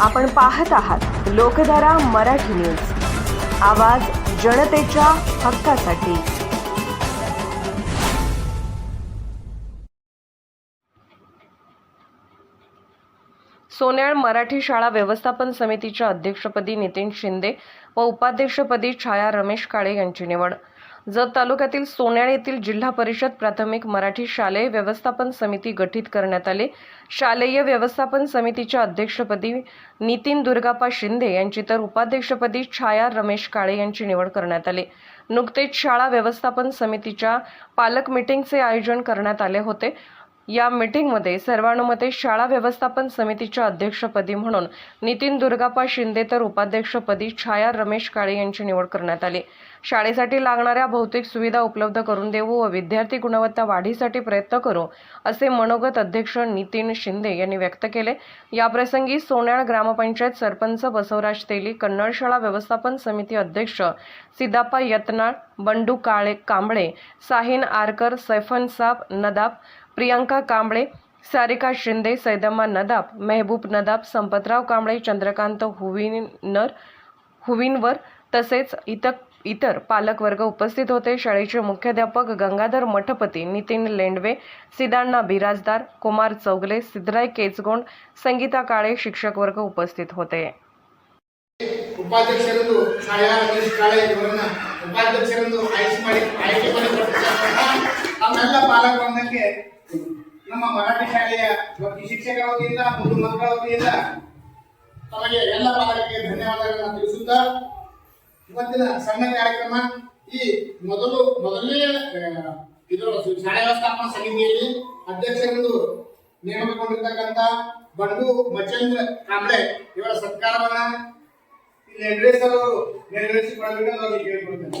आपण पाहत आहात लोकधारा मराठी न्यूज. आवाज जनतेच्या हक्कासाठी. सोन्याळ मराठी शाळा व्यवस्थापन समितीच्या अध्यक्षपदी नितीन शिंदे व उपाध्यक्षपदी छाया रमेश काळे यांची निवड. जत तालुक्यातील सोन्याळ येथील जिल्हा परिषद प्राथमिक मराठी शालेय व्यवस्थापन समिती गठीत करण्यात आले. शालेय व्यवस्थापन समितीच्या अध्यक्षपदी नितीन दुर्गापा शिंदे यांची तर उपाध्यक्षपदी छाया रमेश काळे यांची निवड करण्यात आली. नुकतेच शाळा व्यवस्थापन समितीच्या पालक मिटिंगचे आयोजन करण्यात आले होते. या मीटिंगमध्ये सर्वानुमते शाळा व्यवस्थापन समितीच्या अध्यक्षपदी म्हणून नितीन दुर्गापा शिंदे तर उपाध्यक्षपदी छाया रमेश काळे यांची निवड करण्यात आली. शाळेसाठी लागणाऱ्या भौतिक सुविधा उपलब्ध करून देऊ व विद्यार्थी गुणवत्ता वाढीसाठी प्रयत्न करू असे मनोगत अध्यक्ष नितीन शिंदे यांनी व्यक्त केले. याप्रसंगी सोन्याळ ग्रामपंचायत सरपंच बसवराज तेली कन्नड शाळा व्यवस्थापन समिती अध्यक्ष सिदापा यत्नाळ बंडू काळे कांबळे साहिन आरकर सैफन साप नदाब प्रियांका कांबळे सारिका शिंदे सैदम्मा नदाब मेहबूब नदाब संपतराव कांबळे चंद्रकांत हुविनर हुविनवर तसेच इतर इतर पालकवर्ग उपस्थित होते शाळेचे मुख्याध्यापक गंगाधर मठपती नितीन लेंडवे सिदाण्णा बिराजदार कुमार चौगले सिद्धराय केचगोंड संगीता काळे शिक्षक वर्ग उपस्थित होते ಉಪಾಧ್ಯಕ್ಷರಂದು ಛಾಯಾ ರಮೇಶ್ ಕಾಳೆ ಇವರನ್ನ ಉಪಾಧ್ಯಕ್ಷರಂದು ಆಯ್ಕೆ ಮಾಡಿ ಆಯ್ಕೆ ಮಾಡಿ ತಮ್ಮೆಲ್ಲ ಪಾಲಕ ಬಂಧಕ್ಕೆ ನಮ್ಮ ಮರಾಠಿ ಶಾಲೆಯ ಶಿಕ್ಷಕ ವತಿಯಿಂದ ಮತ್ತು ಮಕ್ಕಳ ವತಿಯಿಂದ ತಮಗೆ ಎಲ್ಲ ಪಾಲಕರಿಗೆ ಧನ್ಯವಾದಗಳನ್ನು ತಿಳಿಸುತ್ತಾ, ಇವತ್ತಿನ ಸಣ್ಣ ಕಾರ್ಯಕ್ರಮ ಈ ಮೊದಲು, ಮೊದಲನೇ ಇದರ ಶಾಲೆ ವ್ಯವಸ್ಥಾಪನಾ ಸಮಿತಿಯಲ್ಲಿ ಅಧ್ಯಕ್ಷರೆಂದು ನೇಮಕಗೊಂಡಿರ್ತಕ್ಕಂಥ ಬಂಡು ಮಚೇಂದ್ರ ಕಾಂಬ್ಳೆ ಇವರ ಸತ್ಕಾರವನ್ನ ನೆರವೇರಿಸಲು ನೆರವೇರಿಸಿಕೊಳ್ಳಬೇಕು ಅವರಿಗೆ ಕೇಳಿಕೊಳ್ತೇನೆ.